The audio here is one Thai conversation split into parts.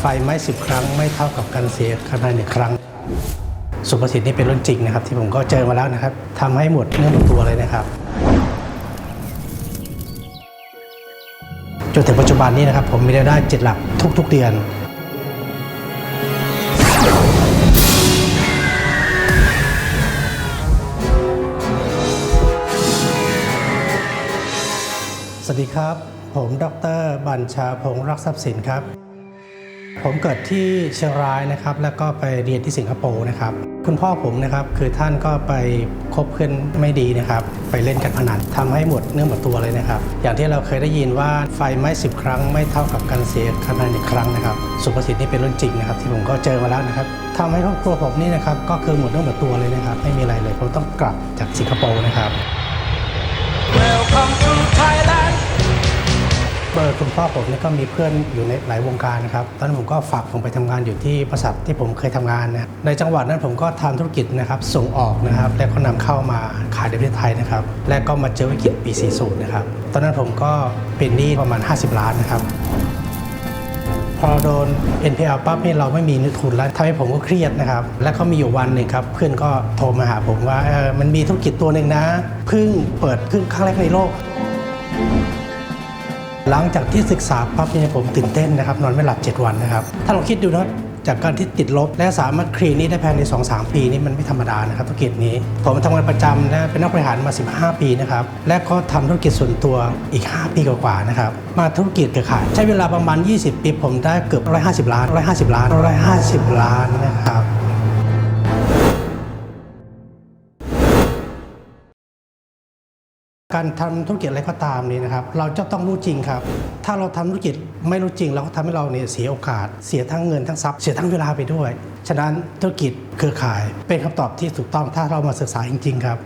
ไฟไหม้สิบครั้ง ไม่เท่ากับการเสียภายในหนึ่งครั้ง สุภาษิตนี่เป็นเรื่องจริงนะครับ ที่ผมก็เจอมาแล้วนะครับทำให้หมดเนื้อหมดตัวเลยนะครับจนถึงปัจจุบันนี้นะครับ ผมมีรายได้เจ็ดหลักทุก ๆ เดือนสวัสดีครับ ผม ดร บัญชาพงษ์รักทรัพย์สินครับ ผมเกิดที่เชียงรายนะครับ แล้วก็ไปเรียนที่สิงคโปร์นะครับ คุณพ่อผมนะครับคือท่านก็ไปคบเพื่อนไม่ดีนะครับ ไปเล่นการพนันทำให้หมดเนื้อหมดตัวเลยนะครับ อย่างที่เราเคยได้ยินว่าไฟไหม้สิบครั้งไม่เท่ากับการเสียภายในหนึ่งครั้งนะครับ สุภาษิตนี่เป็นเรื่องจริงนะครับ ที่ผมก็เจอมาแล้วนะครับทำให้ครอบครัวผมนี่นะครับก็คือหมดเนื้อหมดตัวเลยนะครับ ไม่มีอะไรเลยผมต้องกลับจากสิงคโปร์นะครับ อคุณพ่อผมเนี่ยก็มีเพื่อนอยู่ในหลายวงการนะครับตอนนั้นผมก็ฝากผมไปทำงานอยู่ที่บริษัทที่ผมเคยทำงานนะในจังหวัดนั้นผมก็ทำธุรกิจนะครับส่งออกนะครับและก็นำเข้ามาขายในประเทศไทยนะครับและก็มาเจอวิกฤตปี 40 นะครับตอนนั้นผมก็เป็นหนี้ประมาณ 50 ล้านนะครับพอโดน NPL ปั๊บนี่เราไม่มีเงินทุนแล้วทำให้ผมก็เครียดนะครับ แล้วก็มีอยู่วันหนึ่งครับ เพื่อนก็โทรมาหาผมว่าเออมันมีธุรกิจตัวหนึ่งนะเพิ่งเปิดขึ้นครั้งแรกในโลก หลังจากที่ศึกษาปั๊บเนี่ยผมตื่นเต้นนะครับ นอนไม่หลับ 7 วันนะครับ ถ้าเราคิดดูนะจากการที่ติดลบและสามารถเคลียร์นี้ได้ภายใน 2-3 ปีนี่มันไม่ธรรมดานะครับธุรกิจนี้ ผมทำงานประจำนะเป็นนักบริหารมา 15 ปีนะครับและก็ทำธุรกิจส่วนตัวอีก 5 ปีกว่าๆนะครับมาธุรกิจเครือข่ายใช้เวลาประมาณ 20 ปีผมได้เกือบ 150 ล้าน 150 ล้าน 150 ล้านนะครับ การทำธุรกิจอะไรก็ตามนี่นะครับเราจะต้องรู้จริงครับ ถ้าเราทำธุรกิจไม่รู้จริง เราก็ทำให้เราเนี่ยเสียโอกาส เสียทั้งเงินทั้งทรัพย์เสียทั้งเวลาไปด้วย ฉะนั้นธุรกิจเครือข่ายเป็นคำตอบที่ถูกต้องถ้าเรามาศึกษาจริง ๆ ครับ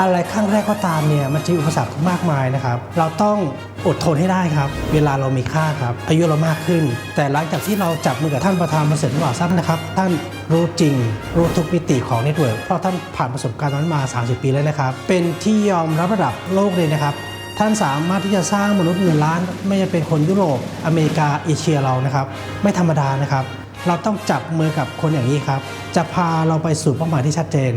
อะไรครั้งแรกก็ตามเนี่ยมันจะมีอุปสรรคมากมายนะครับ เราต้อง อดทนให้ได้ครับ เวลาเรามีค่าครับ อายุเรามากขึ้น แต่หลังจากที่เราจับมือกับท่านประธานมาเสร็จหรือเปล่าทราบนะครับ ท่านรู้จริง รู้ทุกมิติของเน็ตเวิร์กเพราะท่านผ่านประสบการณ์นั้นมา 30 ปีแล้วนะครับ เป็นที่ยอมรับระดับโลกเลยนะครับ ท่านสามารถที่จะสร้างมนุษย์หมื่นล้าน ไม่ว่าจะเป็นคนยุโรป อเมริกา เอเชียเรานะครับ ไม่ธรรมดานะครับ เราต้องจับมือกับคนอย่างนี้ครับ จะพาเราไปสู่เป้าหมายที่ชัดเจน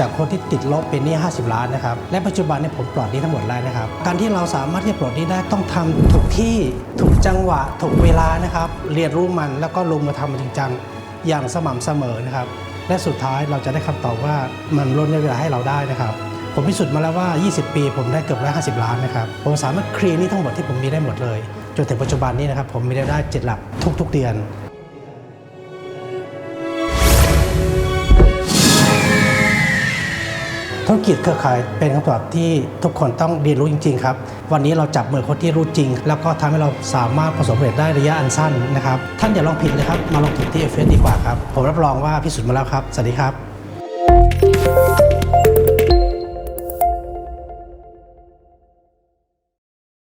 จากคนที่ติดลบเป็นหนี้ 50 ล้านนะครับและปัจจุบันเนี่ยผมปลอดหนี้ทั้งหมดแล้วนะครับการที่เราสามารถที่จะปลอดหนี้ได้ต้องทำถูกที่ถูกจังหวะถูกเวลานะครับเรียนรู้มันแล้วก็ลงมือทำมันจริงจังอย่างสม่ำเสมอนะครับและสุดท้ายเราจะได้คำตอบว่ามันลดเวลาให้เราได้นะครับผมพิสูจน์มาแล้วว่า 20 ปี ผมได้เกือบ150ล้านนะครับ ผมสามารถเคลียร์นี้ทั้งหมดที่ผมมีได้หมดเลย จนถึงปัจจุบันนี้นะครับ ผมมีรายได้เจ็ดหลักทุก ๆ เดือน ธุรกิจเครือข่ายเป็นคำตอบที่ทุกคนต้องเรียนรู้จริง ๆ ครับ วันนี้เราจับมือคนที่รู้จริง แล้วก็ทำให้เราสามารถประสบผลสำเร็จได้ระยะอันสั้นนะครับท่านอย่าลองผิดเลยครับมาลองถูกที่เอฟเฟดีกว่าครับผมรับรองว่าพิสูจน์มาแล้วครับสวัสดีครับ